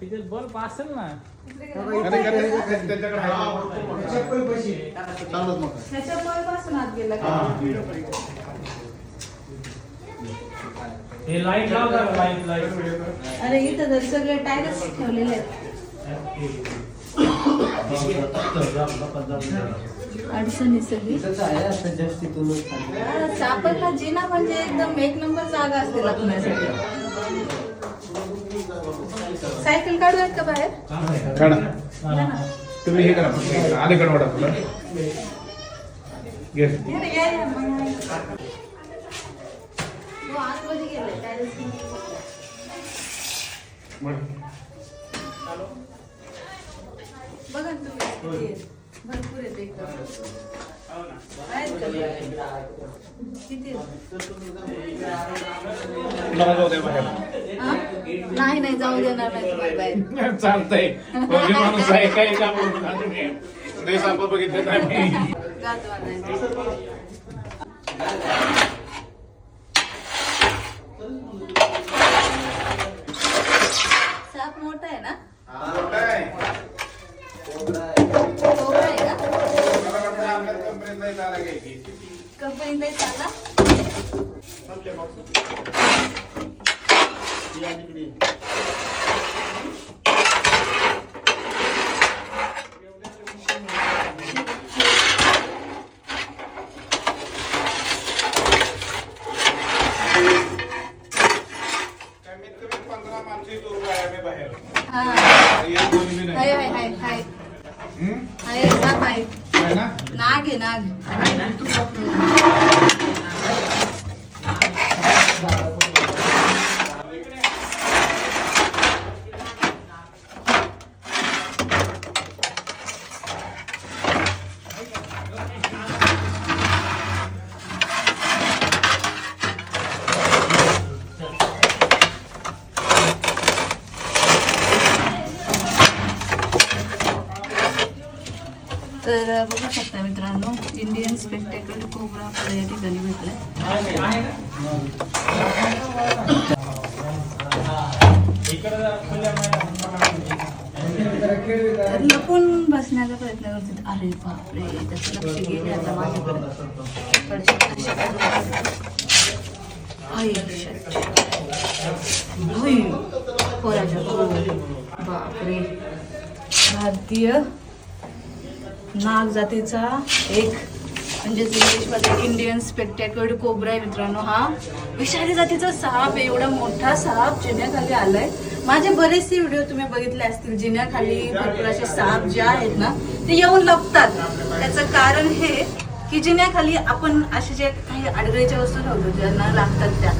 तिथे बल्ब असेल ना. आत गेला का? हे. लाइट लावता का लाइट लाइट अरे इथं तर सगळे टायरच ठेवलेले आहेत. अडचणी सगळी. हा, चापरला जिना म्हणजे एकदम एक नंबर जागा असते लग्नासाठी सायकल काढूयात का बाहेर? काढा. तुम्ही हे करा फक्त अलीकडे वाटा तुला घे या रे, या, या, मग या. तो आतमध्ये गेलाय, terrace मध्ये. मला जाऊ दे बाहेर हा? नाही नाही जाऊ देणार नाही तुम्हाला बाहेर चालतंय फौजी माणूस आहे काही काम नाही साप बघितलं नाही मी. जात वाजायचं. साप मोठा आहे ना काय? कोबरा आहे का मला वाटतं आपल्याच कंपनीत नाही चाला घ्यायची. कंपनीत नाही चालला कमीत कमी पंधरा माणसं इथं उभं आहे आम्ही बाहेर हाय नाही हाय हाय हाय? हाय साप नाग आहे नाग तर बघू शकता मित्रांनो. इंडियन स्पेक्टेकल कोबरा आपल्याला या ठिकाणी भेटलाय. लपून बसण्याचा प्रयत्न करते अरे बापरे त्याचं लक्ष गेले आता माझ्याकडे बापरे. भारतीय नाग जातीचा एक म्हणजेच इंग्लिशमध्ये इंडियन स्पेक्टॅकल्ड कोबरा आहे मित्रांनो हा. विषारी जातीचा साप आहे एवढा मोठा साप जिन्याखाली आलाय. माझे बरेचसे व्हिडिओ तुम्ही बघितले असतील जिन्याखाली भरपूर असे साप जे आहेत ना ते येऊन लपतात. त्याचं कारण हे की जिन्याखाली आपण असे जे काही अडगळीच्या वस्तू ठेवतो ज्यांना लागतात त्या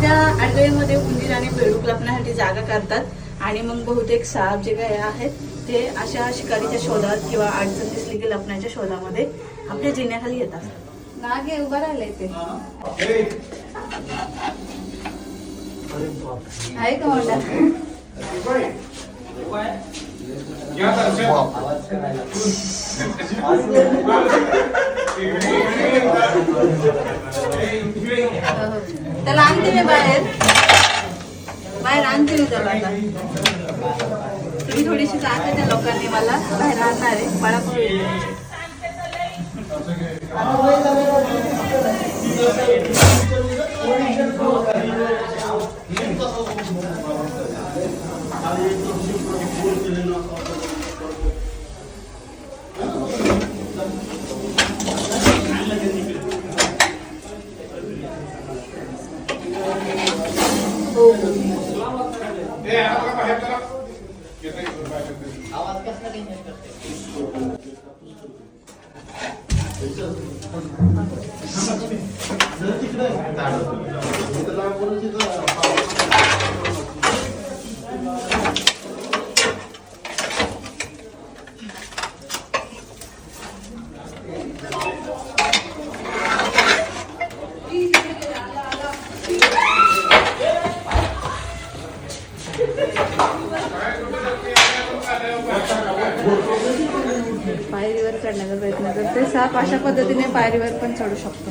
त्या आडगळीमध्ये उंदीर आणि बेडूक लपण्यासाठी जागा करतात. आणि मग बहुतेक साप जे काही आहेत ते अशा शिकारीच्या शोधात किंवा अडचण दिसली की लपण्याच्या शोधामध्ये आपल्या जिन्याखाली येतात नाग हे उभा राहिलंय ते आहे का. हो. त्याला आणते मी बाहेर बाहेर आणते मी त्याला मी तुम्ही थोडीशी जागा त्या लोकांनी मला बाहेर आणणार आहे. मला हो हो आता बघा बाहेर जरा. येतंय इकडं बाहेर. इथं लांबूनच इथं पायरीवर चढण्याचा प्रयत्न करते. साप अशा पद्धतीने पायरीवर पण चढू शकतो.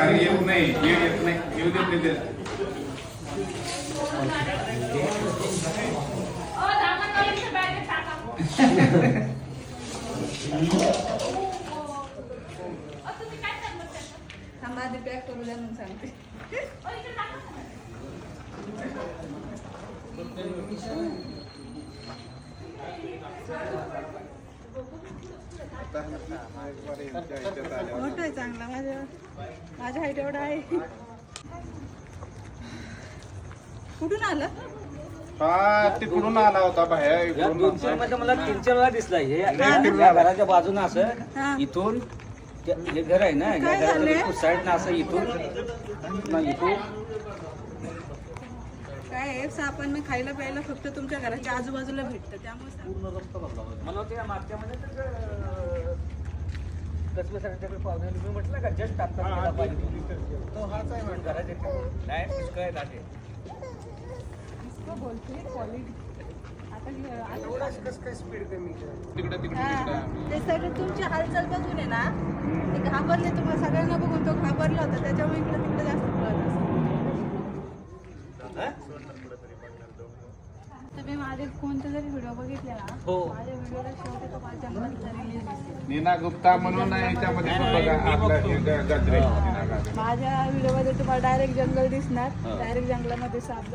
अरे येत थांबा आधी पॅक करू द्या मग सांगते. हो, मोठं आहे चांगला माझ्या माझ्या हाईट एवढा आहे कुठून आलं हा तिकडून आला होता बाहेर या इकडून दोनशे. मध्ये मला तीन चार वेळा दिसला हे. या घराच्या बाजूने. असं इथून हे घर आहे ना काय झालंय? साईड ना असं इथून इथून काय आहे सापांना खायला प्यायला फक्त तुमच्या घराच्या आजूबाजूला भेटतं त्यामुळे मला मागच्यामध्ये तर पाहुणे. मी म्हटलं का जस्ट आता गेला पाहिजे. तो हाच आहे म्हणून घराच्या नाही पुष्कळ आहे दाटे. तिकडे तिकडे हा, तिकडे. ते सगळं तुमची हालचाल बघून आहे ना ते घाबरले तुम्हाला सगळ्यांना बघून तो घाबरला होता त्याच्यामुळे इकडे तिकडे जास्त कोणते जरी व्हिडिओ बघितले ना हो. माझ्या व्हिडिओला शेवटी तो माझ्या जंगलातला रिलीज दिसते नीना गुप्ता म्हणून आहे याच्यामध्ये पण बघा आपलं हे गजरे नीना गजरे. माझ्या व्हिडिओमध्ये तुम्हाला डायरेक्ट जंगल दिसणार. डायरेक्ट जंगलामध्ये साप